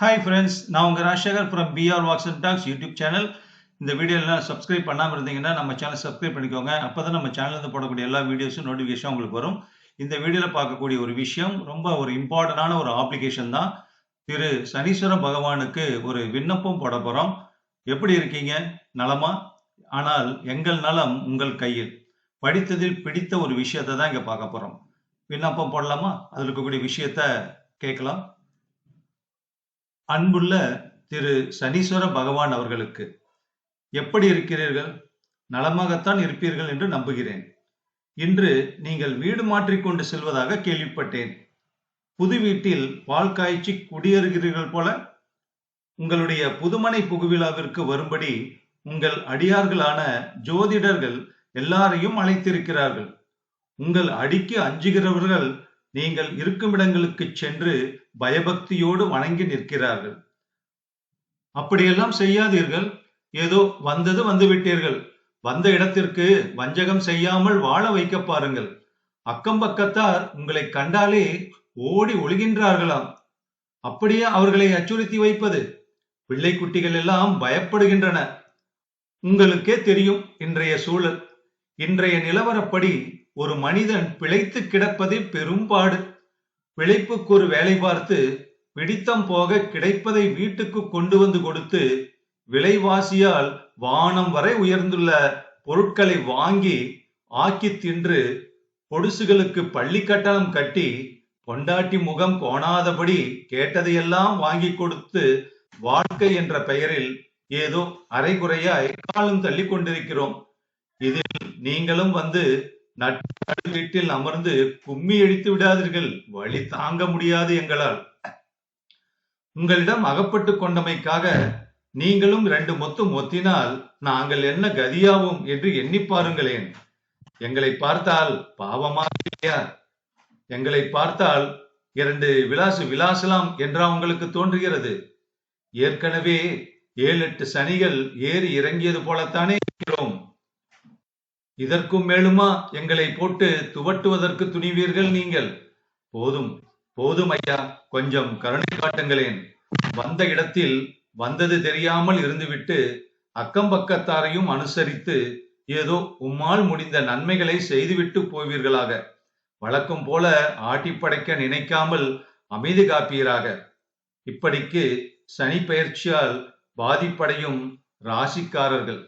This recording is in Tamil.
ஹாய் ஃப்ரெண்ட்ஸ் நான் உங்கள் Rajasekar from PR walks and talks YouTube channel இந்த வீடியோலாம் சப்ஸ்கிரைப் பண்ணாமல் இருந்தீங்கன்னா நம்ம சேனல் சப்ஸ்கிரைப் பண்ணிக்கோங்க. அப்போ தான் நம்ம சேனல்லேருந்து போடக்கூடிய எல்லா வீடியோஸும் நோட்டிஃபிகேஷன் உங்களுக்கு வரும். இந்த வீடியோவில் பார்க்கக்கூடிய ஒரு விஷயம் ரொம்ப ஒரு இம்பார்ட்டண்டான ஒரு ஆப்ளிகேஷன் தான். திரு சனீஸ்வர பகவானுக்கு ஒரு விண்ணப்பம் போட போகிறோம் எப்படி இருக்கீங்க? நலமா? ஆனால் எங்கள் நலம் உங்கள் கையில். படித்ததில் பிடித்த ஒரு விஷயத்தை தான் இங்கே பார்க்க போகிறோம் விண்ணப்பம் போடலாமா? அதில் இருக்கக்கூடிய விஷயத்த கேட்கலாம். அன்புள்ள திரு சனீஸ்வர பகவான் அவர்களுக்கு. எப்படி இருக்கிறீர்கள்? நலமாகத்தான் இருப்பீர்கள் என்று நம்புகிறேன். இன்று நீங்கள் வீடு மாற்றிக்கொண்டு செல்வதாக கேள்விப்பட்டேன். புது வீட்டில் பால் காய்ச்சி குடியேறுகிறீர்கள் போல உங்களுடைய புதுமனை புகுவிழாவிற்கு வரும்படி உங்கள் அடியார்களான ஜோதிடர்கள் எல்லாரையும் அழைத்திருக்கிறார்கள். உங்கள் அடிக்கு அஞ்சுகிறவர்கள் நீங்கள் இருக்கும் இடங்களுக்கு சென்று பயபக்தியோடு வணங்கி நிற்கிறார்கள். அப்படியெல்லாம் செய்யாதீர்கள். ஏதோ வந்தது வந்து விட்டீர்கள் வந்த இடத்திற்கு வஞ்சகம் செய்யாமல் வாழ வைக்க பாருங்கள். அக்கம் பக்கத்தார் உங்களை கண்டாலே ஓடி ஒழுகின்றார்களாம். அப்படியே அவர்களை அச்சுறுத்தி வைப்பது. பிள்ளை குட்டிகள் எல்லாம் பயப்படுகின்றன. உங்களுக்கே தெரியும் இன்றைய சூழல். இன்றைய நிலவரப்படி ஒரு மனிதன் பிழைத்து கிடப்பதே பெரும்பாடு. பிழைப்புக்கு ஒரு வேலை பார்த்து பிடித்தம் போக கிடைப்பதை வீட்டுக்கு கொண்டு வந்து கொடுத்து விலைவாசியால் வானம் வரை உயர்ந்துள்ள பொருட்களை வாங்கி ஆக்கி தின்று பொடுசுகளுக்கு பள்ளி கட்டணம் கட்டி பொண்டாட்டி முகம் கோணாதபடி கேட்டதையெல்லாம் வாங்கி கொடுத்து வாழ்க்கை என்ற பெயரில் ஏதோ அரைகுறையாய் காலம் தள்ளி கொண்டிருக்கிறோம். இதில் நீங்களும் வந்து நட்டு வீட்டில் அமர்ந்து கும்மி அடித்து விடாதீர்கள். வழி தாங்க முடியாது எங்களால். உங்களிடம் அகப்பட்டு கொண்டமைக்காக நீங்களும் ரெண்டு மொத்தம் மொத்தினால் நாங்கள் என்ன கதியாவோம் என்று எண்ணி பாருங்களேன். எங்களை பார்த்தால் பாவமா இல்லையா? எங்களை பார்த்தால் இரண்டு விலாசு விலாசலாம் என்றா உங்களுக்கு தோன்றுகிறது. ஏற்கனவே ஏழு எட்டு சனிகள் ஏறி இறங்கியது போலத்தானே இருக்கிறோம். இதற்கும் மேலுமா எங்களை போட்டு துவட்டுவதற்கு துணிவீர்கள் நீங்கள். போதும் போதும் ஐயா கொஞ்சம் கருணை காட்டுங்களேன். வந்த இடத்தில் வந்தது தெரியாமல் இருந்துவிட்டு அக்கம் பக்கத்தாரையும் அனுசரித்து ஏதோ உம்மால் முடிந்த நன்மைகளை செய்துவிட்டு போவீர்களாக. வழக்கம் போல ஆட்டிப்படைக்க நினைக்காமல் அமைதி காப்பீராக. இப்படிக்கு சனி பயிற்சியால் பாதிப்படையும் ராசிக்காரர்கள்.